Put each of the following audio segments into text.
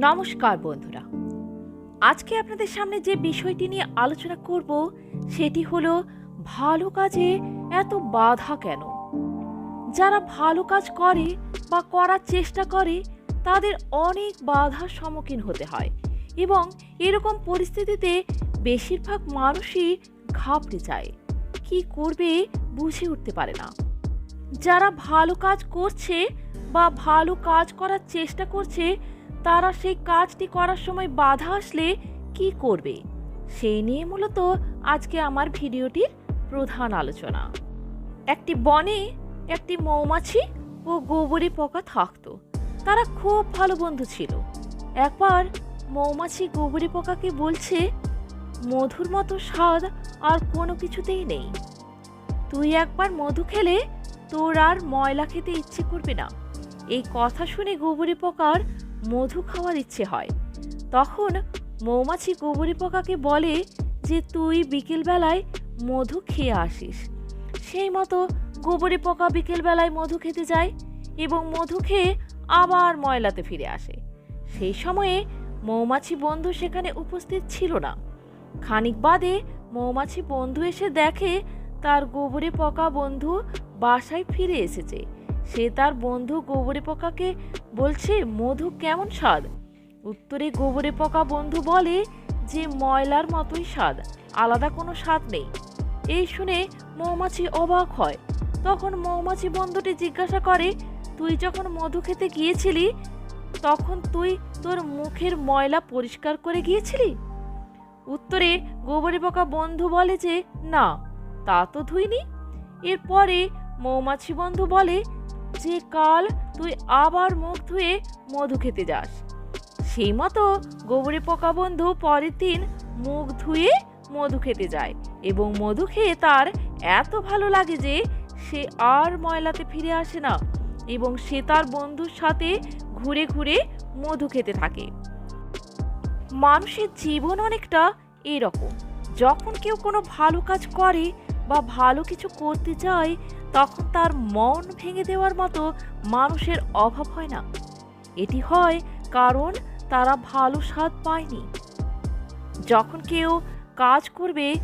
নমস্কার বন্ধুরা। আজকে আপনাদের সামনে যে বিষয়টি নিয়ে আলোচনা করব, সেটি হলো, ভালো কাজে এত বাধা কেন? যারা ভালো কাজ করে বা করার চেষ্টা করে, তাদের অনেক বাধার সম্মুখীন হতে হয় এবং এরকম পরিস্থিতিতে বেশিরভাগ মানুষই ঘাবড়ে যায়। কি করবে বুঝে উঠতে পারে না। যারা ভালো কাজ করছে বা ভালো কাজ করার চেষ্টা করছে তারা সেই কাজটি করার সময় বাধা আসলে কি করবে? সেই নিয়ে মূলত আজকে আমার ভিডিওটির প্রধান আলোচনা। একটি বনে একটি মৌমাছি ও গোবরে পোকা থাকতো। তারা খুব ভালো বন্ধু ছিল। একবার মৌমাছি গোবরে পোকাকে বলছে, মধুর মতো স্বাদ আর কোনো কিছুতেই নেই। তুই একবার মধু খেলে তোর আর ময়লা খেতে ইচ্ছে করবে না। এই কথা শুনে গোবরে পোকার মধু খাওয়ার ইচ্ছে হয়। তখন মৌমাছি গোবরে পোকাকে বলে যে তুই বিকেলবেলায় মধু খেয়ে আসিস। সেই মতো গোবরে পোকা বিকেলবেলায় মধু খেতে যায় এবং মধু খেয়ে আবার ময়লাতে ফিরে আসে। সেই সময়ে মৌমাছি বন্ধু সেখানে উপস্থিত ছিল না। খানিক বাদে মৌমাছি বন্ধু এসে দেখে তার গোবরে পোকা বন্ধু বাসায় ফিরে এসেছে। সে তার বন্ধু গোবরে পোকাকে বলছে, মধু কেমন স্বাদ? উত্তরে গোবরে পোকা বন্ধু বলে, যে ময়লার মতোই স্বাদ, আলাদা কোনো স্বাদ নেই। এই শুনে মৌমাছি অবাক হয়। তখন মৌমাছি বন্ধুটি জিজ্ঞাসা করে, তুই যখন মধু খেতে গিয়েছিলি, তখন তুই তোর মুখের ময়লা পরিষ্কার করে গিয়েছিলি? উত্তরে গোবরে পোকা বন্ধু বলে যে, না, তা তো ধুইনি। এরপরে মৌমাছি বন্ধু বলে যে কাল তুই আবার মুখ ধুয়ে মধু খেতে যাস। সেই মতো গোবরে পোকা বন্ধু পরের দিন মুখ ধুয়ে মধু খেতে যায় এবং মধু খেয়ে তার এত ভালো লাগে যে সে আর ময়লাতে ফিরে আসে না এবং সে তার বন্ধুর সাথে ঘুরে ঘুরে মধু খেতে থাকে। মানুষের জীবন অনেকটা এরকম। যখন কেউ কোনো ভালো কাজ করে বা ভালো কিছু করতে চায়, তখন তার মন ভেঙে দেওয়ার মতো মানুষের অভাব হয় না। এটি হয় কারণ তারা ভালো স্বাদ পায়নি। যখন কেউ কাজ করবে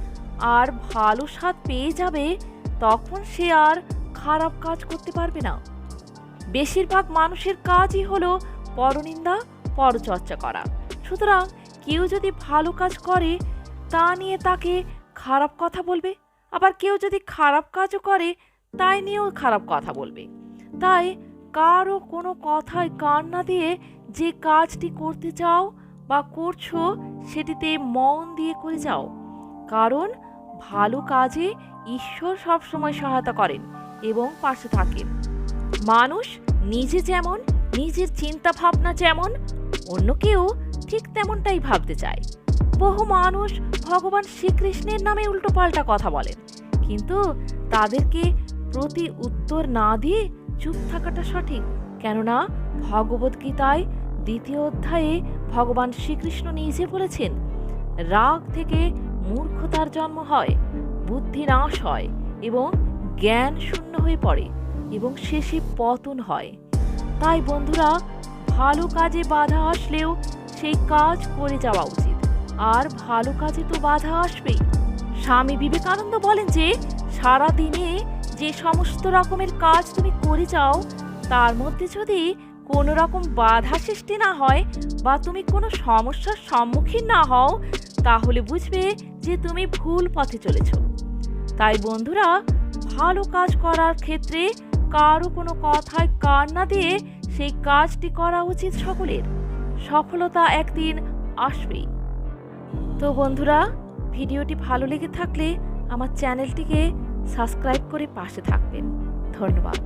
আর ভালো স্বাদ পেয়ে যাবে, তখন সে আর খারাপ কাজ করতে পারবে না। বেশিরভাগ মানুষের কাজই হলো পরনিন্দা, পরচর্চা করা। সুতরাং কেউ যদি ভালো কাজ করে, তা নিয়ে তাকে খারাপ কথা বলবে। আবার কেউ যদি খারাপ কাজও করে, তাই নিয়েও খারাপ কথা বলবে। তাই কারও কোনো কথায় কান না দিয়ে যে কাজটি করতে চাও বা করছ, সেটিতে মন দিয়ে করে যাও। কারণ ভালো কাজে ঈশ্বর সবসময় সহায়তা করেন এবং পাশে থাকেন। মানুষ নিজে যেমন, নিজের চিন্তা ভাবনা যেমন, অন্য কেউ ঠিক তেমনটাই ভাবতে চায়। বহু মানুষ ভগবান শ্রীকৃষ্ণের নামে উল্টোপাল্টা কথা বলেন। কিন্তু তাদেরকে প্রতি উত্তর না দিয়ে চুপ থাকাটা সঠিক। কেননা ভগবদ্গীতায় দ্বিতীয় অধ্যায়ে ভগবান শ্রীকৃষ্ণ নিজে বলেছেন, রাগ থেকে মূর্খতার জন্ম হয়, বুদ্ধি নাশ হয় এবং জ্ঞান শূন্য হয়ে পড়ে এবং শেষে পতন হয়। তাই বন্ধুরা, ভালো কাজে বাধা আসলেও সেই কাজ করে যাওয়া উচিত। আর ভালো কাজে তো বাধা আসবেই। স্বামী বিবেকানন্দ বলেন যে সারা দিনে যে সমস্ত রকমের কাজ তুমি করে যাও, তার মধ্যে যদি কোনো রকম বাধা সৃষ্টি না হয় বা তুমি কোনো সমস্যার সম্মুখীন না হও, তাহলে বুঝবে যে তুমি ভুল পথে চলেছ। তাই বন্ধুরা, ভালো কাজ করার ক্ষেত্রে কারও কোনো কথায় কান না দিয়ে সেই কাজটি করা উচিত সকলের। সফলতা একদিন আসবেই। তো বন্ধুরা ভিডিওটি ভালো লেগে থাকলে আমার চ্যানেলটিকে সাবস্ক্রাইব করে পাশে থাকবেন। ধন্যবাদ।